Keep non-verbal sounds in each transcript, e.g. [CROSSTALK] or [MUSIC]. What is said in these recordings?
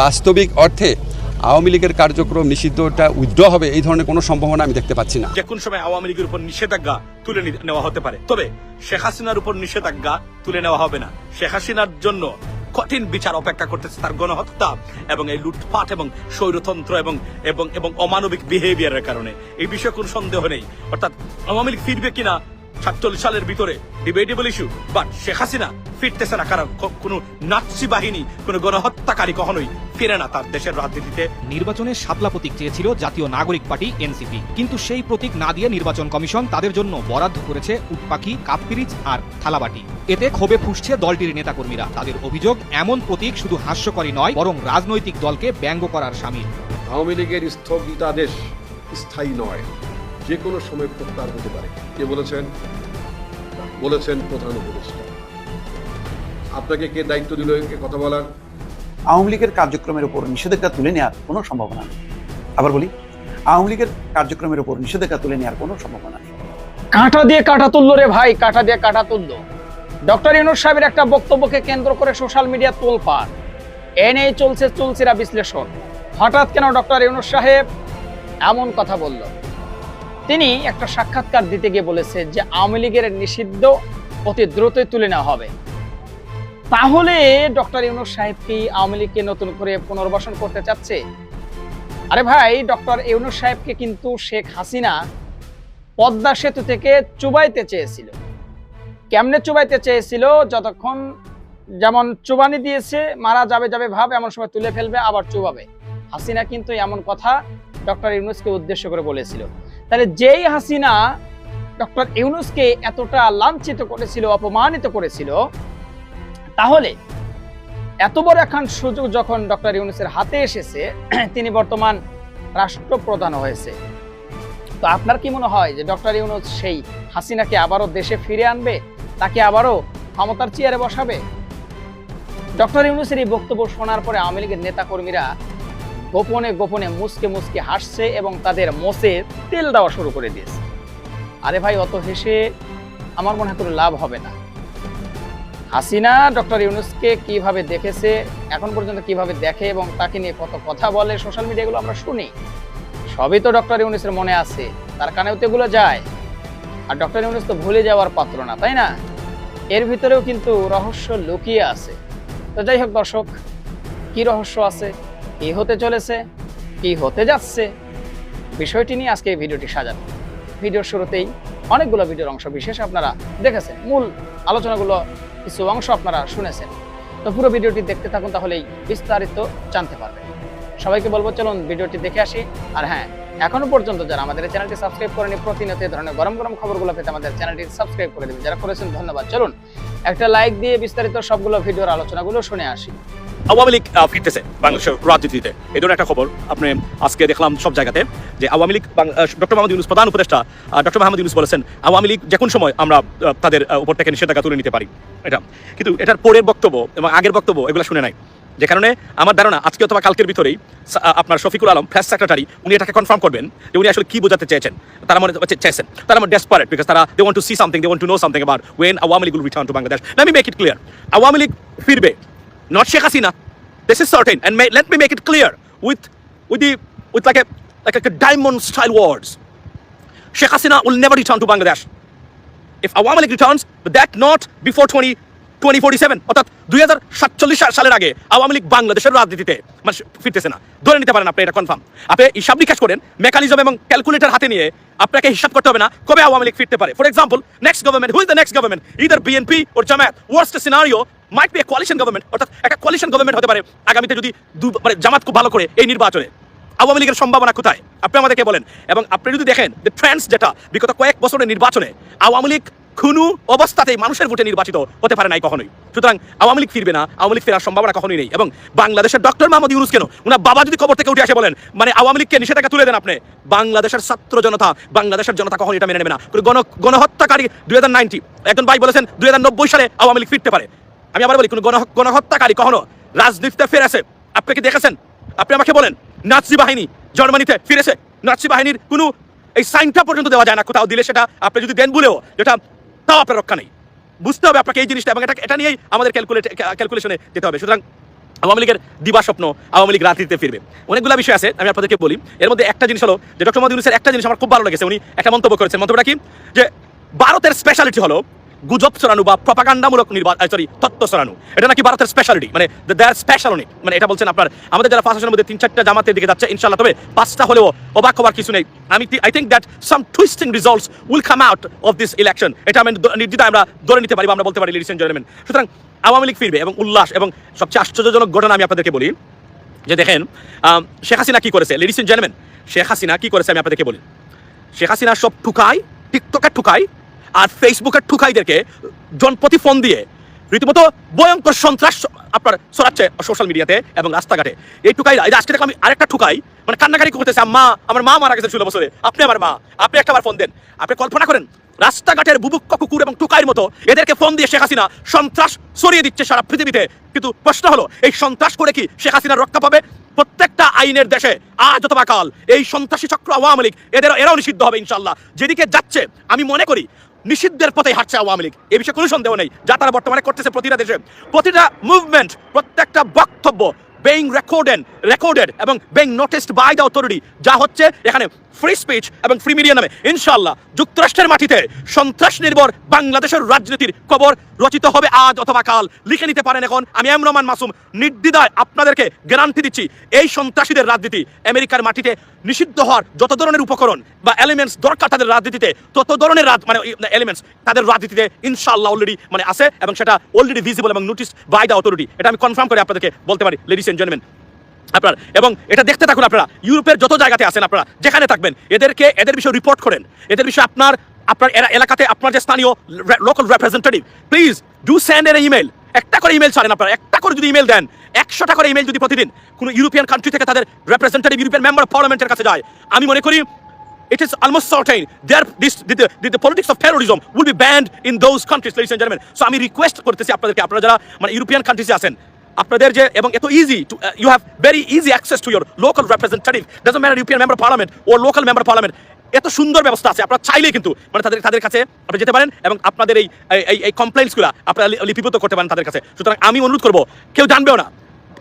বাস্তবিক অর্থে আওয়ামী লীগের কার্যক্রম নিষিদ্ধটা উইথড্র হবে, এই ধরনের কোনো সম্ভাবনা আমি দেখতে পাচ্ছি না। যে কোন সময় আওয়ামী লীগের উপর নিষেধাজ্ঞা তুলে নেওয়া হতে পারে। তবে শেখ হাসিনার উপর নিষেধাজ্ঞা তুলে নেওয়া হবে না। শেখ হাসিনার জন্য কঠিন বিচার অপেক্ষা করতেছে তার গণহত্যা এবং এই লুটপাট এবং স্বৈরতন্ত্র এবং এবং এবং অমানবিক বিহেভিয়ারের কারণে। এই বিষয়ে কোনো সন্দেহ নেই। অর্থাৎ আওয়ামী লীগ ফিরবে কিনা সাতচল্লিশ সালের ভিতরে debatable issue but Sheikh Hasina ফিরতেছে না কারণ কোনো নাৎসি বাহিনী কোনো গণহত্যাকারী কখনোই ফিরে না তার দেশের রাজনীতিতে। নির্বাচনে শাপলা প্রতীক চেয়েছিল জাতীয় নাগরিক পার্টি এনসিপি। কিন্তু সেই প্রতীক না দিয়ে নির্বাচন কমিশন তাদের জন্য বরাদ্দ করেছে উটপাখি কাপপিরিচ আর থালাবাটি। এতে ক্ষোভে ফুসছে দলটির নেতাকর্মীরা। তাদের অভিযোগ এমন প্রতীক শুধু হাস্যকরী নয় বরং রাজনৈতিক দলকে ব্যঙ্গ করার সামিল। আওয়ামী লীগের স্থগিতাদেশ স্থায়ী নয়। যে কোনো সময় প্রত্যাহার হতে পারে। কে বলেছেন? বলেছেন প্রধান উপদেষ্টা। আপনাকে কে দায়িত্ব দিল এ কথা বলার? আওয়ামী লীগের কার্যক্রমের উপর নিষেধাজ্ঞা তুলে নেওয়ার কোনো সম্ভাবনা নেই। আবার বলি আওয়ামী লীগের কার্যক্রমের উপর নিষেধাজ্ঞা তুলে নেওয়ার কোনো সম্ভাবনা নেই। কাঁটা দিয়ে কাঁটা তুললো রে ভাই কাঁটা দিয়ে কাঁটা তুললো। ডক্টর ইউনুস সাহেবের একটা বক্তব্যকে কেন্দ্র করে সোশ্যাল মিডিয়া তোলপাড়। এ নিয়ে চলছে চলছিরা বিশ্লেষণ। হঠাৎ কেন ডক্টর ইউনুস সাহেব এমন কথা বলল? তিনি একটা সাক্ষাৎকার দিতে গিয়ে বলেছে যে আওয়ামী লীগের নিষিদ্ধ অতি দ্রুতই তুলে নেওয়া হবে। তাহলে ডক্টর ইউনুস সাহেব কি আওয়ামী লীগকে নতুন করে পুনর্বাসন করতে চাচ্ছে? আরে ভাই, ডক্টর ইউনুস সাহেবকে কিন্তু শেখ হাসিনা পদ্মা সেতু থেকে চুবাইতে চেয়েছিল। কেমনে চুবাইতে চেয়েছিল? যতক্ষণ যেমন চুবানি দিয়েছে, মারা যাবে যাবে ভাব, এমন সময় তুলে ফেলবে, আবার চুবাবে। হাসিনা কিন্তু এমন কথা ডক্টর ইউনুসকে উদ্দেশ্য করে বলেছিল। তাহলে যেই হাসিনা ডক্টর ইউনুসকে এতটা লাঞ্ছিত করেছিল, অপমানিত করেছিল, তাহলে এত বড় এখন সুযোগ যখন ডক্টর ইউনুসের হাতে এসেছে, [CLEARS THROAT] তিনি বর্তমান রাষ্ট্রপ্রধান হয়েছে। তো আপনার কি মনে হয় যে ডক্টর ইউনুস সেই হাসিনাকে আবারও দেশে ফিরে আনবে, তাকে আবারও ক্ষমতার চেয়ারে বসাবে? ডক্টর ইউনুসের এই বক্তব্য শোনার পরে আওয়ামী লীগের নেতাকর্মীরা গোপনে গোপনে মুসকে মুসকে হাসছে এবং তাদের মোসে তেল দেওয়া শুরু করে দিয়েছে। আরে ভাই, অত হেসে আমার মনে হয় কোনো লাভ হবে না। হাসিনা, ডক্টর ইউনুসকে কীভাবে দেখেছে, এখন পর্যন্ত কীভাবে দেখে এবং তাকে নিয়ে কত কথা বলে, সোশ্যাল মিডিয়াগুলো আমরা শুনি। সবই তো ডক্টর ইউনুসের মনে আছে, তার কানেও তো এগুলো যায়। আর ডক্টর ইউনুস তো ভুলে যাওয়ার পাত্র না, তাই না? এর ভিতরেও কিন্তু রহস্য লুকিয়ে আছে। তো যাই হোক দর্শক, কি রহস্য আছে? কি হতে চলেছে, কি হতে যাচ্ছে, বিষয়টি নিয়ে আজকে এই ভিডিওটি সাজানো ভিডিওর শুরুতেই অনেকগুলো ভিডিওর অংশ বিশেষ আপনারা দেখেছেন, মূল আলোচনাগুলো কিছু অংশ আপনারা শুনেছেন। তো পুরো ভিডিওটি দেখতে থাকুন, তাহলেই বিস্তারিত জানতে পারবেন। সবাইকে বলব, চলুন ভিডিওটি দেখে আসি। আর হ্যাঁ এখনও পর্যন্ত যারা আমাদের চ্যানেলটি সাবস্ক্রাইব করেনি, প্রতিনিয়ত ধরনের গরম গরম খবরগুলো পেতে আমাদের চ্যানেলটি সাবস্ক্রাইব করে দেবেন। যারা করেছেন, ধন্যবাদ। চলুন, একটা লাইক দিয়ে বিস্তারিত সবগুলো ভিডিওর আলোচনাগুলো শুনে আসি। আওয়ামী লীগ ফিরতেছে বাংলাদেশের রাজনীতিতে। এই ধরনের একটা খবর আপনি আজকে দেখলাম সব জায়গাতে, যে আওয়ামী লীগ ডক্টর মোহাম্মদ ইউনুস প্রধান উপদেষ্টা ডক্টর মোহাম্মদ ইউনুস বলেছেন, আওয়ামী লীগ যে কোনো সময় আমরা তাদের উপর থেকে নিষেধাজ্ঞা তুলে নিতে পারি। এটা। কিন্তু এটার পরের বক্তব্য এবং আগের বক্তব্য এগুলো শুনে নাই। যে কারণে আমার ধারণা আজকে অথবা কালকের ভিতরেই আপনার শফিকুল আলম, প্রেস সেক্রেটারি, উনি এটাকে কনফার্ম করবেন যে উনি আসলে কি বোঝাতে চেয়েছেন। তারা মনে চেয়েছেন। তারা আমার ডেসপারেট বিকজ তারা they want to see something they want to know something about when Awami League will return to Bangladesh let make it clear Awami League ফিরবে। not Sheikh Hasina. This is certain. And may, let me make it clear with, with, the, with like, a, like, like a diamond style words. Sheikh Hasina will never return to Bangladesh. If Awamalik League returns, but that not before 20, 2047 অর্থাৎ দুই হাজার সাতচল্লিশ সালের আগে আওয়ামী লীগ বাংলাদেশের রাজনীতিতে মানে ফিরতেছে না। ধরে নিতে পারেন আপনি, এটা কনফার্ম আপনি হিসাব নিকাশ করেন মেকানিজম এবং ক্যালকুলেটর হাতে নিয়ে আপনাকে হিসাব করতে হবে না কবে আওয়ামী লীগ ফিরতে পারে। For example next government who is the next government either BNP or Jamaat worst scenario might be a coalition government অর্থাৎ একটা কোয়ালিশন গভর্নমেন্ট হতে পারে। আগামীতে যদি মানে জামাত খুব ভালো করে এই নির্বাচনে আওয়ামী লীগের সম্ভাবনা কোথায়? আপনি আমাদেরকে বলেন। এবং আপনি যদি দেখেন যে ট্রেন্ডস যেটা বিগত কয়েক বছরের নির্বাচনে আওয়ামী লীগ খুনু অবস্থাতেই মানুষের ভোটে নির্বাচিত হতে পারে নাই কখনোই। সুতরাং আওয়ামী লীগ ফিরবে না, আওয়ামী লীগ ফেরার সম্ভাবনা কখনোই নেই। এবং বাংলাদেশের ডক্টর মাহমুদ ইউনুস কেন? ওনার বাবা যদি খবর থেকে উঠে আসে বলেন মানে আওয়ামী লীগকে নিষেধাজ্ঞা তুলে দেন আপনি? বাংলাদেশের ছাত্র জনতা, বাংলাদেশের জনতা কখনো এটা মেনে নেবে না। কোনো গণ, গণহত্যাকারী দুই হাজার নাইনটি একজন ভাই বলেছেন, দুই হাজার নব্বই সালে আওয়ামী লীগ ফিরতে পারে। আমি আবার বলি, কোনো গণ, গণহত্যাকারী কখনো রাজনীতিতে ফিরেছে আপনি কি দেখেছেন? আপনি আমাকে বলেন, নাৎসি বাহিনী জার্মানিতে ফিরেছে? নাৎসি বাহিনীর কোনো এই সাইনটা পর্যন্ত দেওয়া যায় না, কোথাও দিলে সেটা আপনি যদি দেন বলেও, যেটা তাও আপনার রক্ষা নেই। বুঝতে হবে আপনাকে এই জিনিসটা, এবং এটা এটা নিয়েই আমাদের ক্যালকুলেট ক্যালকুলেশনে যেতে হবে। সুতরাং আওয়ামী লীগের দিবা স্বপ্ন আওয়ামী লীগ রাজনীতিতে ফিরবে। অনেকগুলো বিষয় আছে, আমি আপনাদেরকে বলি। এর মধ্যে একটা জিনিস হলো, যে ডক্টর মোহাম্মদ ইউনুসের একটা জিনিস আমার খুব ভালো লেগেছে, উনি একটা মন্তব্য করেছেন। মন্তব্যটা কি? যে ভারতের স্পেশালিটি হলো গুজব ছড়ানো বা প্রপাগান্ডামূলক নির্বাচন সরি তত্ত্ব ছড়ানো এটা নাকি ভারতের স্পেশালিটি মানে দেয়ার স্পেশাল অনেক মানে এটা বলছেন আপনার, আমাদের যারা ফাঁসানোর মধ্যে তিন চারটা জামাতের দিকে যাচ্ছে ইনশাল্লাহ তবে পাঁচটা হলেও অবাক হওয়ার কিছু নেই। আমি I think that some twisting results will come out of this election এটা আমি দ- নির্দ্বিধ আমরা ধরে নিতে পারি বা আমরা বলতে পারি লিডিস এন্ড সুতরাং আওয়ামী লীগ ফিরবে এবং উল্লাস এবং সবচেয়ে আশ্চর্যজনক ঘটনা আমি আপনাদেরকে বলি, যে দেখেন শেখ হাসিনা কি করেছে? Ladies and gentleman Sheikh Hasina কি করেছে আমি আপনাদেরকে বলি। শেখ হাসিনা সব ঠুকাই টিকটকে ঠুকাই আর ফেসবুকের ঠুকাইদেরকে জনপ্রতি ফোন দিয়ে রীতিমতো ভয়ঙ্কর সন্ত্রাস আপনার ছড়াচ্ছে সোশ্যাল মিডিয়াতে এবং রাস্তাঘাটে। এই ঠুকাই আজকে দেখো আমি আরেকটা ঠুকাই মানে কান্নাকারি করতেছে মা আমার মা মারা গেছে ষোলো বছরে, আপনি আমার মা, আপনি একটা ফোন দেন, আপনি কল্পনা করেন, রাস্তাঘাটের বুবুক্ষ কুকুর এবং টুকাইয়ের মতো এদেরকে ফোন দিয়ে শেখ হাসিনা সন্ত্রাস ছড়িয়ে দিচ্ছে সারা পৃথিবীতে। কিন্তু প্রশ্ন হলো, এই সন্ত্রাস করে কি শেখ হাসিনা রক্ষা পাবে? প্রত্যেকটা আইনের দেশে আজ অথবা কাল এই সন্ত্রাসী চক্র আওয়ামী লীগ এদের এরাও নিষিদ্ধ হবে ইনশাল্লাহ যেদিকে যাচ্ছে, আমি মনে করি নিষিদ্ধের পথে হাঁটছে আওয়ামী লীগ। এ বিষয়ে কোনো সন্দেহ নেই। যা তারা বর্তমানে করতেছে প্রতিটা দেশে। প্রতিটা মুভমেন্ট প্রত্যেকটা বক্তব্য বেইং রেকর্ডেড রেকর্ডেড এবং being noticed by the authority যা হচ্ছে এখানে ফ্রি স্পিচ এবং ফ্রি মিডিয়া নামে। ইনশাল্লাহ যুক্তরাষ্ট্রের মাটিতে সন্ত্রাস নির্ভর বাংলাদেশের রাজনীতির খবর রচিত হবে আজ অথবা কাল। লিখে নিতে পারেন এখন, আমি এম রহমান মাসুম, নির্দ্বিধায় আপনাদেরকে গ্যারান্টি দিচ্ছি, এই সন্ত্রাসীদের রাজনীতি আমেরিকার মাটিতে নিষিদ্ধ হওয়ার যত ধরনের উপকরণ বা এলিমেন্টস দরকার তাদের রাজনীতিতে, তত ধরনের রাজ মানে এলিমেন্টস তাদের রাজনীতিতে ইনশাল্লাহ অলরেডি মানে আছে এবং সেটা অলরেডি ভিজিবল এবং নোটিস বাই দ্য অথরিটি এটা আমি কনফার্ম করে আপনাদেরকে বলতে পারি লেডিস এন্ড জেন্টলম্যান আপনার এবং এটা দেখতে থাকুন আপনারা ইউরোপের যত জায়গাতে আছেন আপনারা যেখানে থাকবেন এদেরকে এদের বিষয়ে রিপোর্ট করেন এদের বিষয়ে আপনার আপনার এলাকাতে আপনার যে স্থানীয় local representative please do send এর ইমেল একটা করে ইমেল ছাড়েন আপনারা একটা করে যদি ইমেল দেন একশোটা করে ইমেল যদি প্রতিদিন কোনো ইউরোপিয়ান কান্ট্রি থেকে তাদের রিপ্রেজেন্টেটিভ ইউরোপিয়ান মেম্বার পার্লামেন্টের কাছে যায় আমি মনে করি it is almost certain this the, the, the politics of terrorism will be banned in those countries ladies and gentlemen. So আমি রিকোয়েস্ট করতেছি আপনাদেরকে আপনারা যারা মানে ইউরোপিয়ান কান্ট্রিজে আছেন আপনাদের যে এবং এত easy to you have very easy access to your local representative doesn't matter ইউপিএন member parliament ও লোকাল মেম্বার পার্লামেন্ট এত সুন্দর ব্যবস্থা আছে, আপনারা চাইলে কিন্তু মানে তাদের তাদের কাছে আপনি যেতে পারেন এবং আপনাদের এই এই কমপ্লেন্টসগুলো আপনারা লিপিবদ্ধ করতে পারেন তাদের কাছে। সুতরাং আমি অনুরোধ করব, কেউ জানবেও না।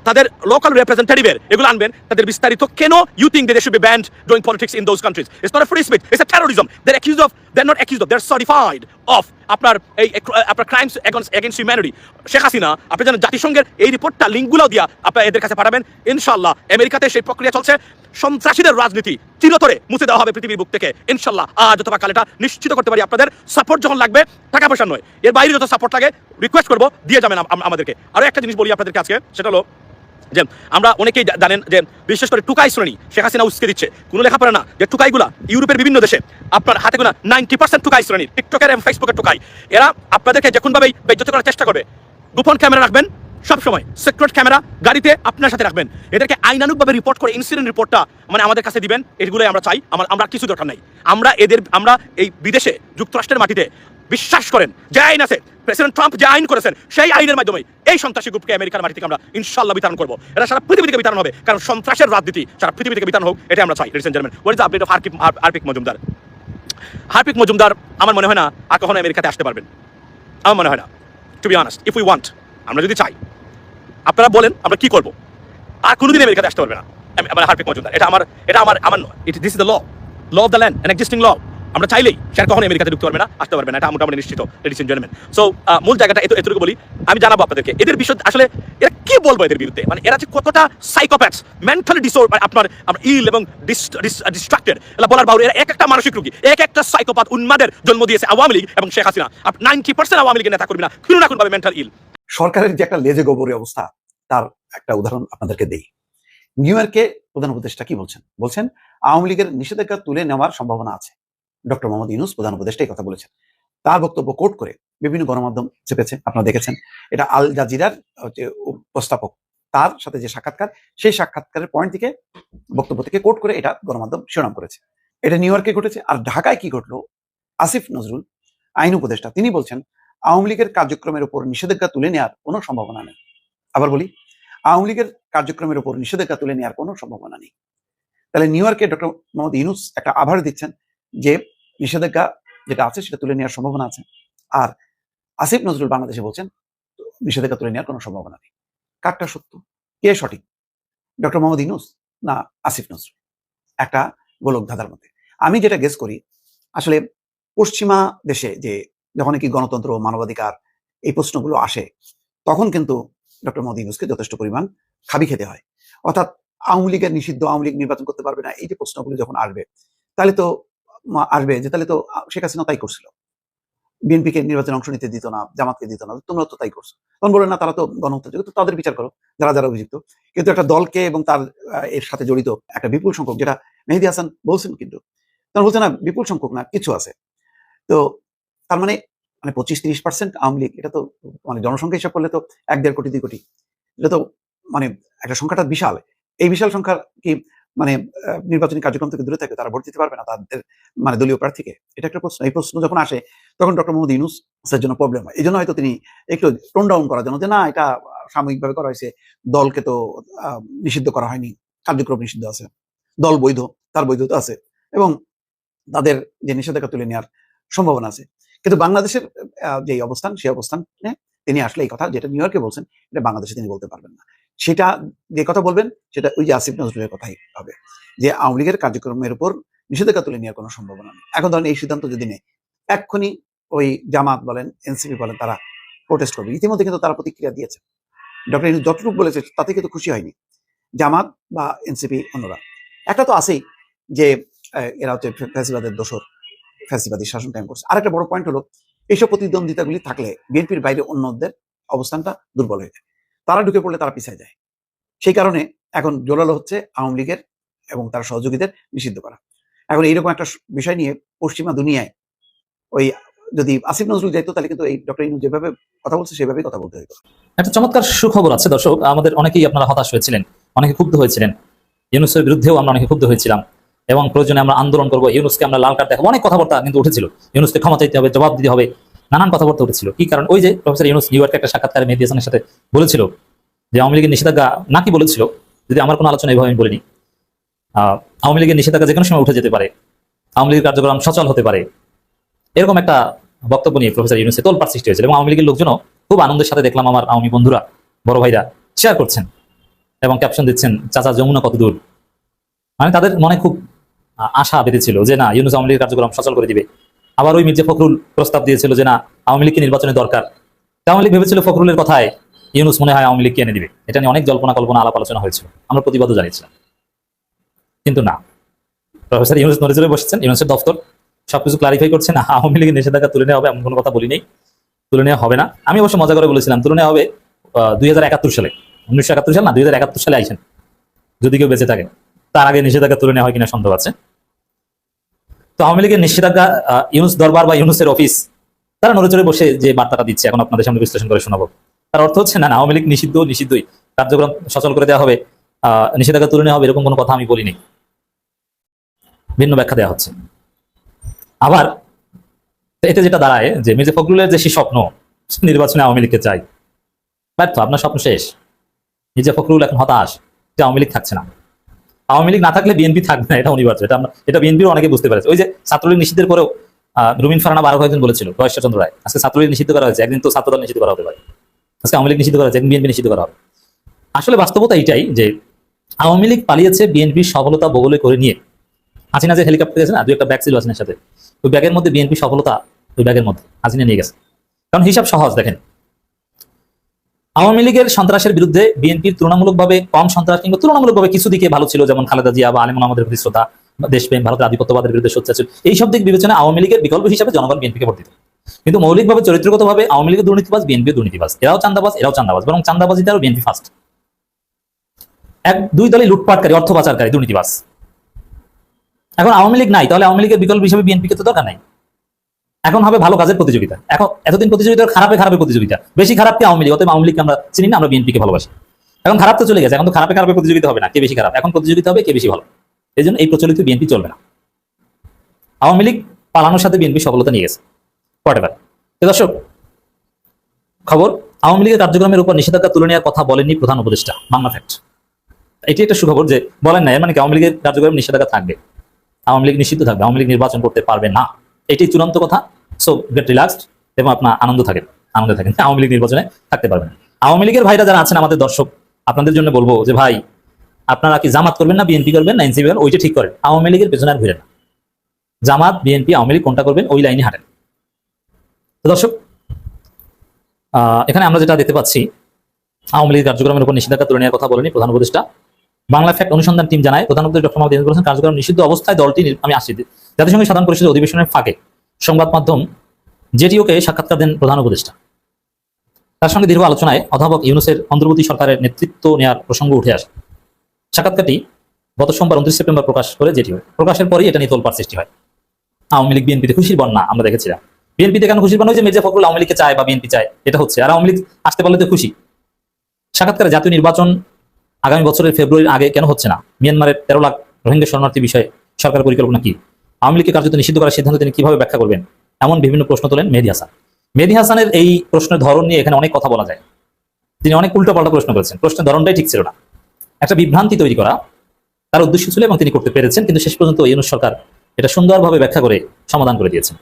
তাদের লোকাল রিপ্রেজেন্টেটিভের এগুলো আনবেন, তাদের বিস্তারিত কেন you think they should be banned doing politics in those countries it's not free speech it's terrorism they're accuse of they're not accuse of they're certified of আপনার এই আপনার crimes against humanity Sheikh Hasina, আপনি জানেন জাতিসংঘের এই রিপোর্টটা লিঙ্কগুলো দিয়া আপনার এদের কাছে পাঠাবেন। ইনশাল্লাহ, আমেরিকাতে সেই প্রক্রিয়া চলছে। সন্ত্রাসীদের রাজনীতি চিরতরে মুছে দেওয়া হবে পৃথিবীর বুক থেকে। ইনশাল্লাহ, আজ অথবা কাল এটা নিশ্চিত করতে পারি আপনাদের। সাপোর্ট যখন লাগবে, টাকা পয়সা নয়। এর বাইরে যত সাপোর্ট লাগে রিকোয়েস্ট করব, দিয়ে যাবেন আম- আমাদেরকে। আরও একটা জিনিস বলি আপনাদেরকে আজকে, সেটা হলো যে আমরা অনেকেই জানেন যে বিশেষ করে টুকাই শ্রেণি শেখ হাসিনা উস্কে দিচ্ছে। কোনো লেখাপড়া না। যে টুকাইগুলা ইউরোপের বিভিন্ন দেশে, আপনার হাতে গোনা নাইনটি পার্সেন্ট টুকাই শ্রেণি টিকটকের এবং ফেসবুকের টুকাই। এরা আপনাদেরকে যখনভাবেই বেজ্জত করার চেষ্টা করবে। গোপন ক্যামেরা রাখবেন সবসময়। সিক্রেট ক্যামেরা গাড়িতে আপনার সাথে রাখবেন। এদেরকে আইনানুগভাবে রিপোর্ট করে ইনসিডেন্ট রিপোর্টটা মানে আমাদের কাছে দিবেন। এগুলোই আমরা চাই। আমার আমরা কিছু দরকার নাই। আমরা এদের আমরা এই বিদেশে, যুক্তরাষ্ট্রের মাটিতে বিশ্বাস করেন, যে আইন আছে, প্রেসিডেন্ট ট্রাম্প যে আইন করেছেন, সেই আইনের মাধ্যমে এই সন্ত্রাসী গ্রুপকে আমেরিকার মাটি থেকে আমরা ইনশাল্লাহ বিতরণ করব। এটা সারা পৃথিবী থেকে বিতরণ হবে, কারণ সন্ত্রাসের রাজনীতি সারা পৃথিবী থেকে বিতরণ হোক এটা আমরা চাই and gentleman what is update of Harpik Harpik Majumdar Harpik Majumdar আমার মনে হয় না, আর কখনো আমেরিকাতে আসতে পারবেন। আমার মনে হয় না। To be honest if we want আমরা যদি চাই, আপনারা বলেন, আমরা কি করব? আর কোনোদিন আমেরিকাতে আসতে পারবে না, আম- আমার হারপিক মজুমদার এটা আমার এটা আমার আমার it this is the law law of the land an existing law আমরা চাইলেই সে আর কখনো আমেরিকাতে ঢুকতে পারবে না, আসতে পারবে না, এটা মোটামুটি নিশ্চিত লেডিস জেন্টলম্যান সো মূল জায়গাটা এত এতটুকু বলি, আমি জানাব আপনাদেরকে, এদের বিষয় আসলে এরা কি বলব এদের বিরুদ্ধে? মানে এরা যে কতটা সাইকোপ্যাথস মেন্টালি ডিসোর মানে আপনার ইল এবং ডিস্ট্রাক্টেড এরা বলার বাহুর এরা এক একটা মানসিক রোগী, এক একটা সাইকোপাথ উন্মাদের জন্ম দিয়েছে আওয়ামী লীগ এবং শেখ হাসিনা। নাইনটি পার্সেন্ট আওয়ামী লীগের নেতা কর্মীরা কোনো না কোনোভাবে মেন্টাল ইল সরকারের যে একটা লেজে গোবরে অবস্থা, তার একটা উদাহরণ আপনাদেরকে দেই। নিউ ইয়র্কে প্রধান উপদেষ্টা কি বলছেন? বলছেন, আওয়ামী লীগের নিষেধাজ্ঞা তুলে নেওয়ার সম্ভাবনা আছে। ডক্টর মোহাম্মদ ইউনুস প্রধান উপদেষ্টা এই কথা বলেছেন। তার বক্তব্য কোট করে বিভিন্ন গণমাধ্যম চেপেছে, আপনারা দেখেছেন। এটা আল জাজিরার, হচ্ছে, উপস্থাপক। তার সাথে যে সাক্ষাৎকার, সেই সাক্ষাৎকারের পয়েন্ট থেকে, বক্তব্য থেকে কোট করে এটা গণমাধ্যম শিরোনাম করেছে। এটা নিউ ইয়র্কে ঘটেছে। আর ঢাকায় কি ঘটলো? আসিফ নজরুল, আইন উপদেষ্টা, তিনি বলছেন, আওয়ামী লীগের কার্যক্রমের উপর নিষেধাজ্ঞা তুলে নেওয়ার কোনো সম্ভাবনা নেই। আবার বলি, আওয়ামী লীগের কার্যক্রমের উপর নিষেধাজ্ঞা তুলে নেওয়ার কোনো সম্ভাবনা নেই। তাহলে নিউ ইয়র্কে ডক্টর মোহাম্মদ ইউনুস একটা আভার দিচ্ছেন যে নিষেধাজ্ঞা যেটা আছে সেটা তুলে নেওয়ার সম্ভাবনা আছে। আর আসিফ নজরুল বাংলাদেশে বলছেন, নিষেধাজ্ঞা তুলে নেওয়ার কোনো সম্ভাবনা নেই। কারটা সত্য? কে সঠিক? ডক্টর মোহাম্মদ ইনুস না আসিফ নজরুল? একটা গোলক ধাঁধার মধ্যে। আমি যেটা গেস করি, আসলে পশ্চিমা দেশে যে যখন কি গণতন্ত্র মানবাধিকার এই প্রশ্নগুলো আসে, তখন কিন্তু ডক্টর মোহাম্মদ ইউনুসকে যথেষ্ট পরিমাণ খাবি খেতে হয়। অর্থাৎ আওয়ামী লীগের নিষিদ্ধ আওয়ামী লীগ নির্বাচন করতে পারবে না, এই যে প্রশ্নগুলো যখন আসবে, তাহলে তো আসবে যে, তাহলে তো শেখ হাসিনা তাই করছিল। বিএনপিকে নির্বাচনে অংশ নিতে দিত না, জামাতকে দিত না, তোমরা তো তাই করছ। তখন বললেন, না, তারা তো গণহত্যা তো তাদের বিচার করো, যারা যারা অভিযুক্ত। কিন্তু একটা দলকে এবং তার এর সাথে জড়িত একটা বিপুল সংখ্যক, যেটা মেহেদি হাসান বলছেন কিন্তু, তখন বলছে, না, বিপুল সংখ্যক না, কিছু আছে। তো তার মানে মানে পঁচিশ তিরিশ পার্সেন্ট আওয়ামী লীগ, এটা তো মানে জনসংখ্যা হিসাব করলে তো এক দেড় কোটি, দুই কোটি, এটা তো মানে একটা সংখ্যাটা বিশাল। এই বিশাল সংখ্যার কি মানে নির্বাচনী কার্যক্রম থেকে দূরে থাকে তারা ভোট দিতে পারবে না তাদের মানে দলীয় প্রার্থীকে। এটা একটা প্রশ্ন। এই প্রশ্ন যখন আসে, তখন ডক্টর মোহাম্মদ ইউনুস এর জন্য প্রবলেম হয়। এই জন্য হয়তো তিনি একটু টোন ডাউন করার জন্য যে, না, এটা সাময়িকভাবে করা হয়েছে। দলকে তো নিষিদ্ধ করা হয়নি। কার্যক্রম নিষিদ্ধ আছে। দল বৈধ, তার বৈধতা আছে। এবং তাদের যে নিষেধাজ্ঞা তুলে নেওয়ার সম্ভাবনা আছে। কিন্তু বাংলাদেশের যে অবস্থান, সেই অবস্থানে তিনি আসলে এই কথা যেটা নিউ ইয়র্কে বলছেন, এটা বাংলাদেশে তিনি বলতে পারবেন না। সেটা যে কথা বলবেন, সেটা ওই যে আসিফ নজরুলের কথাই হবে। যে আওয়ামী লীগের কার্যক্রমের উপর নিষেধাজ্ঞা তুলে নেওয়ার কোনো সম্ভাবনা নেই। এখন ধরেন এই সিদ্ধান্ত যদি নেয়, এক্ষুনি ওই জামাত বলেন, এনসিপি বলেন, তারা প্রোটেস্ট করবে। ইতিমধ্যে কিন্তু তারা প্রতিক্রিয়া দিয়েছে। ডক্টর ইউনূস যতটুকু বলেছে, তাতে কিন্তু খুশি হয়নি। জামাত বা এনসিপি অন্যরা। একটা তো আছেই যে এরা হচ্ছে ফ্যাসিবাদের দোষর, ফ্যাসিবাদী শাসন কায়েম করছে। আর একটা বড় পয়েন্ট হলো এইসব প্রতিদ্বন্দ্বিতাগুলি থাকলে বিএনপির বাইরে অন্যদের অবস্থানটা দুর্বল হয়ে যায়। তারা ঢুকে পড়লে তারা পিছিয়ে যায়। সেই কারণে এখন জোরালো হচ্ছে আওয়ামী লীগের এবং তার সহযোগীদের নিষিদ্ধ করা। এখন এইরকম একটা বিষয় নিয়ে পশ্চিমা দুনিয়ায় ওই যদি আসিফ নজরুল যাইতো, তাহলে কিন্তু এই ডক্টর ইনু যেভাবে কথা বলছে, সেভাবেই কথা বলতে হতো একটা চমৎকার সুখবর আছে দর্শক। আমাদের অনেকেই আপনারা হতাশ হয়েছিলেন, অনেকে ক্ষুব্ধ হয়েছিলেন। ইউনুসের বিরুদ্ধেও আমরা অনেকে ক্ষুব্ধ হয়েছিলাম এবং প্রয়োজনে আমরা আন্দোলন করব। ইউনুসকে আমরা লাল কার্ড দেখাবো। অনেক কথাবার্তা কিন্তু উঠেছিল। ইউনুসকে ক্ষমা চাইতে হবে, জবাব দিতে হবে। নানান কথাবার্তা উঠেছিল। কি কারণ? ওই যে প্রফেসর ইউনুস নিউ ইয়র্কে একটা সাক্ষাৎকারে মেহেদি হাসানের সাথে বলেছিল যে আওয়ামী লীগের নিষেধাজ্ঞা নাকি বলেছিল, যদি আমার কোনো আলোচনা এইভাবে আমি বলিনি আওয়ামী লীগের নিষেধাজ্ঞা যে কোনো সময় উঠে যেতে পারে, আওয়ামী লীগের কার্যক্রম সচল হতে পারে, এরকম একটা বক্তব্য নিয়ে প্রফেসর ইউনুসে তোলপাড় সৃষ্টি হয়েছিল এবং আওয়ামী লীগের লোকজনও খুব আনন্দের সাথে দেখলাম আমার আওয়ামী বন্ধুরা, বড় ভাইরা শেয়ার করছেন এবং ক্যাপশন দিচ্ছেন, চাচা, যমুনা কত দূর? মানে তাদের মনে খুব আশা বেঁধেছিল যে না, ইউনুস আওয়ামী লীগের কার্যক্রম সচল করে দিবে। আবার ওই মির্জা ফখরুল প্রস্তাব দিয়েছিল যে না, আওয়ামী লীগকে নির্বাচনের দরকার। আওয়ামী লীগ ভেবেছিল ফখরুলের কথায় ইউনুস মনে হয় আওয়ামী লীগকে এনে দিবে। এটা নিয়ে অনেক জল্পনা কল্পনা আলাপ আলোচনা হয়েছিল। আমরা প্রতিবাদও জানিয়েছিলাম। কিন্তু না। প্রফেসর ইউনুস নড়ে বসেছেন, ইউনুসের দপ্তর সবকিছু ক্লারিফাই করছে না আওয়ামী লীগের নিষেধাজ্ঞা তুলে নেওয়া হবে এমন কোনো কথা বলি নেই তুলে নেওয়া হবে না। আমি অবশ্য মজা করে বলেছিলাম, তুলে নেওয়া হবে দুই হাজার একাত্তর সালে। উনিশশো একাত্তর সাল না, দুই হাজার একাত্তর সালে আইসেন। যদি কেউ বেঁচে থাকে, তার আগে নিষেধাজ্ঞা তুলে নেওয়া হয় কিনা সন্দেহ আছে। তো আওয়ামী লীগের নিষেধাজ্ঞা ইউনুস দরবার বা ইউনুসের অফিস তারা নড়ে চড়ে বসে যে বার্তাটা দিচ্ছে এখন আপনাদের সামনে বিশ্লেষণ করে শোনাবো। তার অর্থ হচ্ছে না আওয়ামী লীগ নিষিদ্ধ নিষিদ্ধই। কার্যক্রম সচল করে দেওয়া হবে আহ, নিষেধাজ্ঞা তুলে নেওয়া হবে এরকম কোনো কথা আমি বলিনি। ভিন্ন ব্যাখ্যা দেওয়া হচ্ছে। আবার এতে যেটা দাঁড়ায় যে মির্জা ফখরুলের যে সেই স্বপ্ন নির্বাচনে আওয়ামী লীগকে চাই। ব্যর্থ আপনার স্বপ্ন শেষ। মির্জা ফখরুল এখন হতাশ যে আওয়ামী লীগ থাকছে না। আওয়ামী লীগ না থাকলে বিএনপি থাকবে না, এটা অনিবার্য এটা আমরা এটা বিএনপির অনেকে বুঝতে পারছে। ওই যে ছাত্রলীগ নিষিদ্ধের পরেও রুমিন ফারানা বারো কয়েকজন বলেছিল রয়েশ্বর চন্দ্র রায়। আজকে ছাত্রলীগ নিষিদ্ধ করা হয়েছে, একদিন তো ছাত্রদল নিষিদ্ধ করা হতে পারে। আজকে আওয়ামী লীগ নিষিদ্ধ করা হয়েছে বিএনপি নিষিদ্ধ করা হবে। আসলে বাস্তবতা এইটাই যে আওয়ামী লীগ পালিয়েছে বিএনপির সফলতা বগলে করে নিয়ে। হাসিনা যে হেলিকপ্টার গেছে না দুই একটা ব্যাগ ছিল হাসিনার সাথে। ওই ব্যাগের মধ্যে বিএনপি সফলতা ওই ব্যাগের মধ্যে হাসিনা নিয়ে গেছে। কারণ হিসাব সহজ, দেখেন। আওয়ামী লীগের সন্ত্রাসের বিরুদ্ধে বিএনপির তুলনামূলকভাবে কম সন্ত্রাস কিংবা তুলনামূলকভাবে কিছু দিকে ভালো ছিল, যেমন খালেদা জিয়া বা আলিমুল আমাদের প্রতি দেশপ্রেম, ভারতের আধিপত্যবাদের বিরুদ্ধে সোচ্চার ছিল এই সব দিক বিবেচনা আওয়ামী লীগের বিকল্প হিসাবে জনগণ বিএনপিকে ভোট দিত কিন্তু মৌলিকভাবে, চরিত্রগতভাবে আওয়ামী লীগের দুর্নীতিবাজ বিএনপির দুর্নীতিবাজ। এরাও চান্দাবাজ এরাও চান্দাবাজ বরং চান্দাবাজিতে আরও বিএনপি ফার্স্ট এক, দুই দলই লুটপাটকারী, অর্থ পাচারকারী, দুর্নীতিবাজ। এখন আওয়ামী লীগ নাই, তাহলে আওয়ামী লীগের বিকল্প হিসেবে বিএনপিকে তো দরকার নাই। এখন হবে ভালো কাজের প্রতিযোগিতা। এখন এতদিন প্রতিযোগিতা খারাপে খারাপে প্রতিযোগিতা। বেশি খারাপ কি আওয়ামী লীগ? অতএব আওয়ামী লীগকে আমরা চিনি না, আমরা বিএনপিকে ভালোবাসি। এখন খারাপ তো চলে গেছে, এখন তো খারাপে খারাপে প্রতিযোগিতা হবে না, কে বেশি খারাপ? এখন প্রতিযোগিতা হবে কে বেশি ভালো। এই জন্য এই প্রচলিত বিএনপি চলবে না। আওয়ামী লীগ পালানোর সাথে বিএনপি সফলতা নিয়ে গেছে। হোয়াট দর্শক, খবর, আওয়ামী লীগের কার্যক্রমের উপর নিষেধাজ্ঞা তুলে নেওয়ার কথা বলেননি প্রধান উপদেষ্টা, বাংলা ফ্যাক্ট এটি একটা সুখবর যে বলেন না মানে কি আওয়ামী লীগের কার্যক্রম নিষেধাজ্ঞা থাকবে? আওয়ামী লীগ নিষিদ্ধ থাকবে, আওয়ামী লীগ নির্বাচন করতে পারবে না। এটি চূড়ান্ত কথা। সো গেট রিল্যাক্সড এবং আপনার আনন্দ থাকেন, আনন্দে থাকেন। আওয়ামী লীগ নির্বাচনে থাকতে পারবেন। আওয়ামী লীগের ভাইরা যারা আছেন আমাদের দর্শক, আপনাদের জন্য বলব যে, ভাই, আপনারা কি জামাত করবেন না বিএনপি করবেন না এনসিপি করবেন? ওইটা ঠিক করেন। আওয়ামী লীগের পেছনে ঘুরে না। জামাত, বিএনপি, আওয়ামী লীগ কোনটা করবেন? ওই লাইনে হাঁটেন। তো দর্শক এখানে আমরা যেটা দেখতে পাচ্ছি, আওয়ামী লীগ কার্যক্রমের উপর নিষেধাজ্ঞা তুলে নেওয়ার কথা বলেনি প্রধান উপদেষ্টা। বাংলা ফ্যাক্ট অনুসন্ধান টিম জানায় প্রধান উপদেষ্টা ডক্টর মোহাম্মদ ইউনূস কার্যক্রম নিষিদ্ধ অবস্থায় দলটি আমি আসছি। জাতিসংঘের সাধারণ পরিষদের অধিবেশনের ফাঁকে সংবাদ মাধ্যম জেটিওকে সাক্ষাৎকার দেন প্রধান উপদেষ্টা। তার সঙ্গে দীর্ঘ আলোচনায় অধ্যাপক ইউনুসের অন্তর্বর্তী সরকারের নেতৃত্ব নেওয়ার প্রসঙ্গ উঠে আসে। সাক্ষাৎকারটি গত সোমবার উনত্রিশ সেপ্টেম্বর প্রকাশ করে জেটিও। প্রকাশের পরই এটা নিয়ে তোলপাড় সৃষ্টি হয়। আওয়ামী লীগ বিএনপিতে খুশির বন্যা, আমরা দেখেছিলাম। বিএনপিতে কেন খুশির বন্যা হয়েছে? মির্জা ফখরুল আওয়ামী লীগকে চায় বা বিএনপি চায়? এটা হচ্ছে। আর আওয়ামী লীগ আসতে পারলে তো খুশি। সাক্ষাৎকারে জাতীয় নির্বাচন আগামী বছরের ফেব্রুয়ারির আগে কেন হচ্ছে না? মিয়ানমারের তেরো লাখ রোহিঙ্গা শরণার্থী বিষয়ে সরকার পরিকল্পনা কি? আওয়ামী লীগকে কার্যত নিষিদ্ধ করার সিদ্ধান্ত তিনি কীভাবে ব্যাখ্যা করবেন? এমন বিভিন্ন প্রশ্ন তোলেন মেহেদি হাসান। মেহেদি হাসানের এই প্রশ্নের ধরন নিয়ে এখানে অনেক কথা বলা যায়। তিনি অনেক উল্টো পাল্টা প্রশ্ন করেছেন। প্রশ্নের ধরনটাই ঠিক ছিল না। একটা বিভ্রান্তি তৈরি করা তার উদ্দেশ্য ছিল এবং তিনি করতে পেরেছেন, কিন্তু শেষ পর্যন্ত ইউনুস সরকার এটা সুন্দরভাবে ব্যাখ্যা করে সমাধান করে দিয়েছেন।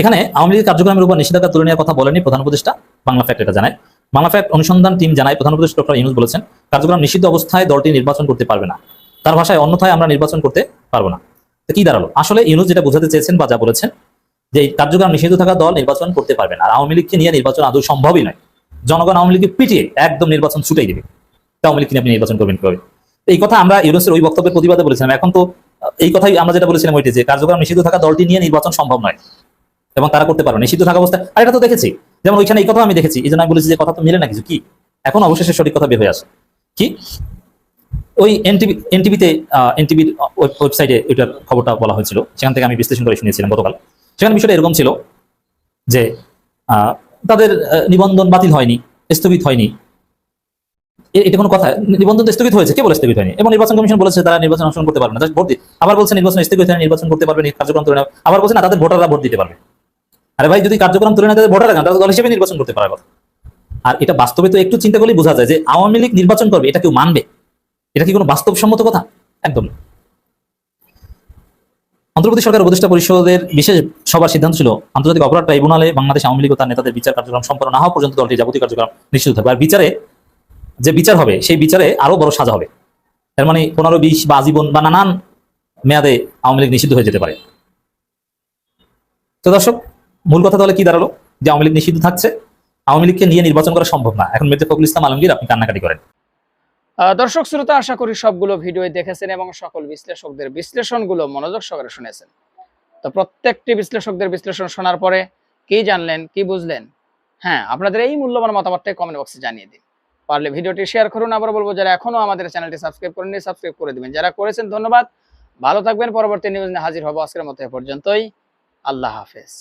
এখানে আওয়ামী লীগের কার্যক্রমের উপর নিষেধাজ্ঞা তুলে নেওয়ার কথা বলেনি প্রধান উপদেষ্টা, বাংলা ফ্যাক্ট এটা জানায়। বাংলা ফ্যাক্ট অনুসন্ধান টিম জানায় প্রধান উপদেষ্টা ডক্টর ইউনুস বলেছেন, কার্যক্রম নিষিদ্ধ অবস্থায় দলটি নির্বাচন করতে পারবে না। তার ভাষায় অন্যথায় আমরা নির্বাচন করতে পারব না। কি দাঁড়াল? আসলে ইউনুস যেটা বোঝাতে চেয়েছেন বা যা বলেছেন, যে কার্যক্রম নিষিদ্ধ থাকা দল নির্বাচন করতে পারবে না। আর আওয়ামী লীগকে নিয়ে নির্বাচন আদৌ সম্ভবই নয়। জনগণ আওয়ামী লীগকে পিটিয়ে একদম নির্বাচন ছুটাই দেবে। আওয়ামী লীগকে নিয়ে আপনি নির্বাচন করবেন কীভাবে? এই কথা আমরা ইউনুসের ওই বক্তব্যের প্রতিবাদে বলেছিলাম। এখন তো এই কথাই আমরা যেটা বলেছিলাম ওইটি যে কার্যক্রম নিষিদ্ধ থাকা দলটি নিয়ে নির্বাচন সম্ভব নয়। এবং তারা করতে পারবে নিষিদ্ধ থাকা অবস্থায় আর এটা তো দেখেছি। যেমন ওইখানে এই কথা আমি দেখেছি, এই জন্য আমি বলেছি যে কথা তো মিলে না কিছু। কি? এখন অবশেষে সঠিক কথা বের হয়ে আসে। কি? ওই এনটিভি, এনটিভিতে এনটিভির ওয়েবসাইটে এটার খবরটা বলা হয়েছিল। সেখান থেকে আমি বিশ্লেষণ করে শুনিয়েছিলাম গতকাল। সেখানে বিষয়টা এরকম ছিল যে তাদের নিবন্ধন বাতিল হয়নি, স্থগিত হয়নি। এটা কোনো কথা? নিবন্ধন তো স্থগিত হয়েছে কে বলে স্থগিত হয়নি। এবং নির্বাচন কমিশন বলেছে তারা নির্বাচন অংশগ্রহণ করতে পারবে না। ভোট আবার বলছে নির্বাচন স্থগিত হয়নি, নির্বাচন করতে পারবে কার্যক্রম আবার বলছে না, তাদের ভোটাররা ভোট দিতে পারবে। আরে ভাই, যদি কার্যক্রম তুলে না ভোটাররা কেন তারা দল হিসেবে নির্বাচন করতে পারার আর এটা বাস্তবে তো একটু চিন্তা করলেই বোঝা যায় যে আওয়ামী লীগ নির্বাচন করবে, এটা কেউ মানবে? এটা কি কোনো বাস্তবসম্মত কথা? একদম না। অন্তর্বর্তী সরকার উপদেষ্টা পরিষদের বিশেষ সভার সিদ্ধান্ত ছিল, আন্তর্জাতিক অপরাধ ট্রাইব্যুনালে বাংলাদেশ আওয়ামী লীগ তার নেতাদের বিচার কার্যক্রম সম্পন্ন না হওয়া পর্যন্ত দলটি যাবতীয় কার্যক্রম নিশ্চিত থাকবে। আর বিচারে যে বিচার হবে, সেই বিচারে আরও বড় সাজা হবে। এর মানে পনেরো, বিশ বা আজীবন বা নানান মেয়াদে আওয়ামী লীগ নিষিদ্ধ হয়ে যেতে পারে। তো দর্শক মূল কথা তাহলে কি দাঁড়াল? যে আওয়ামী লীগ নিষিদ্ধ থাকছে, আওয়ামী লীগকে নিয়ে নির্বাচন করা সম্ভব না। এখন মির্জা ফখরুল ইসলাম আলমগীর, আপনি কান্নাকাটি করেন। দর্শক, শ্রোতা, আশা করি সবগুলো ভিডিও দেখেছেন এবং সকল বিশ্লেষকদের বিশ্লেষণগুলো মনোযোগ সহকারে শুনেছেন। তো প্রত্যেকটি বিশ্লেষকদের বিশ্লেষণ শোনার পরে কি জানলেন, কি বুঝলেন? হ্যাঁ আপনাদের এই মূল্যবান মতামতটাই কমেন্ট বক্সে জানিয়ে দিন। পারলে ভিডিওটি শেয়ার করুন। আবার বলব, যারা এখনও আমাদের চ্যানেলটি সাবস্ক্রাইব করেননি সাবস্ক্রাইব করে দিবেন। যারা করেছেন, ধন্যবাদ। ভালো থাকবেন। পরবর্তী নিউজ নিয়ে হাজির হব আজকের মতো এ পর্যন্তই। আল্লাহ হাফেজ।